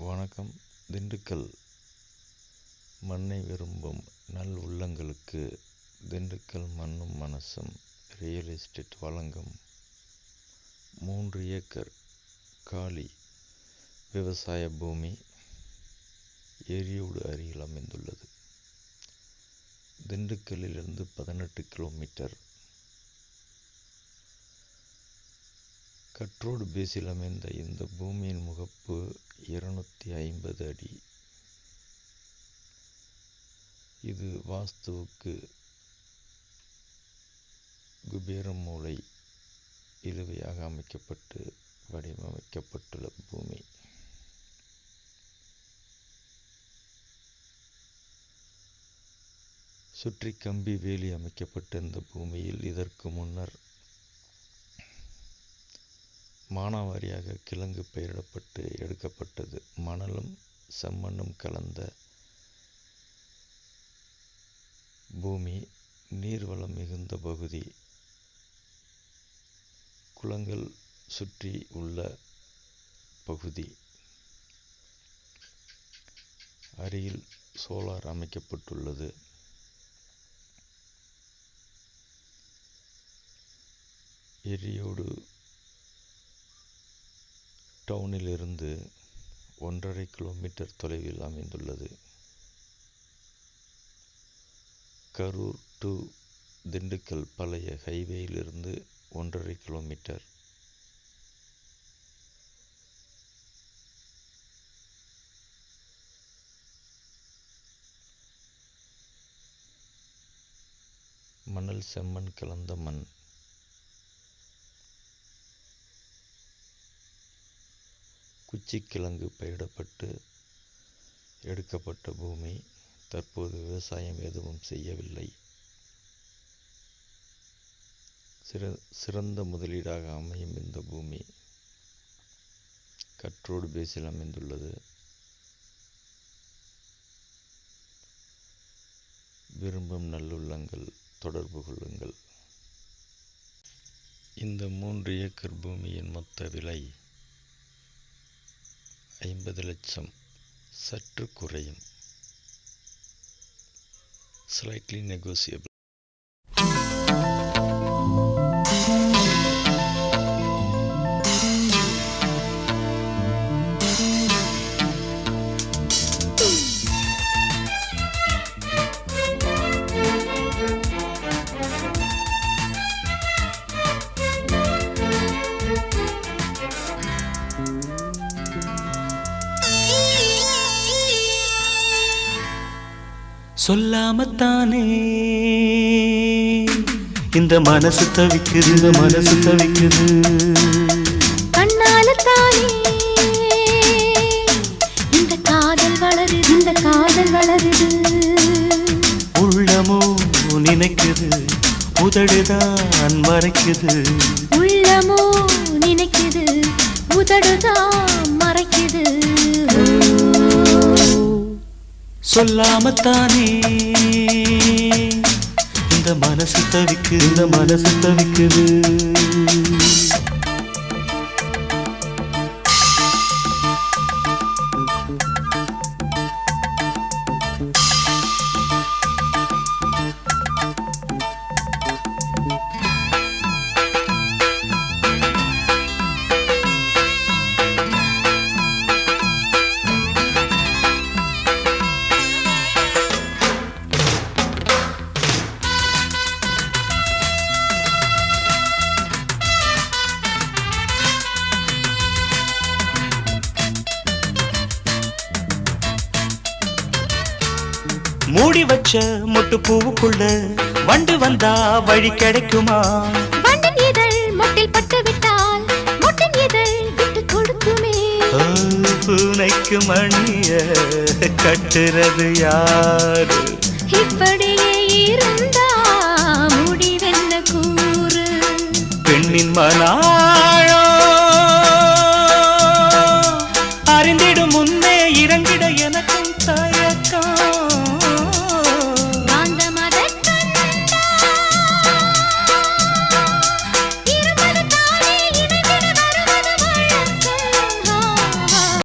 வணக்கம். திண்டுக்கல். மண்ணை விரும்பும் நல் உள்ளங்களுக்கு திண்டுக்கல் மண்ணும் மனசும் ரியல் எஸ்டேட் வழங்கும் மூன்று ஏக்கர் காலி விவசாய பூமி எரியோடு அருகில் அமைந்துள்ளது. திண்டுக்கல்லிலிருந்து பதினெட்டு கிலோமீட்டர் கற்றோடு பேசில் அமைந்த இந்த பூமியின் முகப்பு இருநூத்தி ஐம்பது அடி. இது வாஸ்துவுக்கு குபேர மூளை இழுவையாக அமைக்கப்பட்டு வடிவமைக்கப்பட்டுள்ள பூமி. சுற்றி கம்பி வேலி அமைக்கப்பட்ட இந்த பூமியில் இதற்கு முன்னர் மானாவாரியாக கிழங்கு பயிரிடப்பட்டு எடுக்கப்பட்டது. மணலும் செம்மண்ணும் கலந்த பூமி நீர்வளம் மிகுந்த பகுதி. குளங்கள் சுற்றி உள்ள பகுதி. அருகில் சோலார் அமைக்கப்பட்டுள்ளது. எரியோடு டவுனிலிருந்து ஒன்றரை கிலோமீட்டர் தொலைவில் அமைந்துள்ளது. கரூர் டு திண்டுக்கல் பழைய ஹைவேயிலிருந்து ஒன்றரை கிலோமீட்டர். மணல் செம்மண் கலந்த மண். குச்சிக்கிழங்கு பயிரிடப்பட்டு எடுக்கப்பட்ட பூமி தற்போது விவசாயம் எதுவும் செய்யவில்லை. சிற சிறந்த முதலீடாக அமையும் இந்த பூமி கற்றோடு பேஸில் அமைந்துள்ளது. விரும்பும் நல்லுள்ளங்கள் தொடர்பு கொள்ளுங்கள். இந்த மூன்று ஏக்கர் பூமியின் மொத்த விலை ஐம்பது லட்சம் சற்று குறையும். ஸ்லைட்லி நெகோசியபிள் சொல்லாமத்தானே? இந்த மனசு தவிக்குது இந்த மனசு தவிக்குது. கண்ணால தானே இந்த காதல் வளருது இந்த காதல் வளருது. உள்ளமோ நினைக்குது உதடுதான் மறைக்குது. உள்ளமோ நினைக்குது உதடுதான் சொல்லாமத்தானே? இந்த மனசு தவிக்கு இந்த மனசு தவிக்குது. மூடி வச்ச மொட்டு பூவுக்குள்ள வண்டு வந்தா வழி கிடைக்குமா? வண்டன் இதழ் மொட்டில் பட்டு விட்டால் மொட்டின் இதழ் விட்டு கொடுக்குமே. பூனைக்கு மணிய கட்டுறது யாரு? இப்படியே இருந்தா முடிவென்ன கூறு? பெண்ணின் மனாழ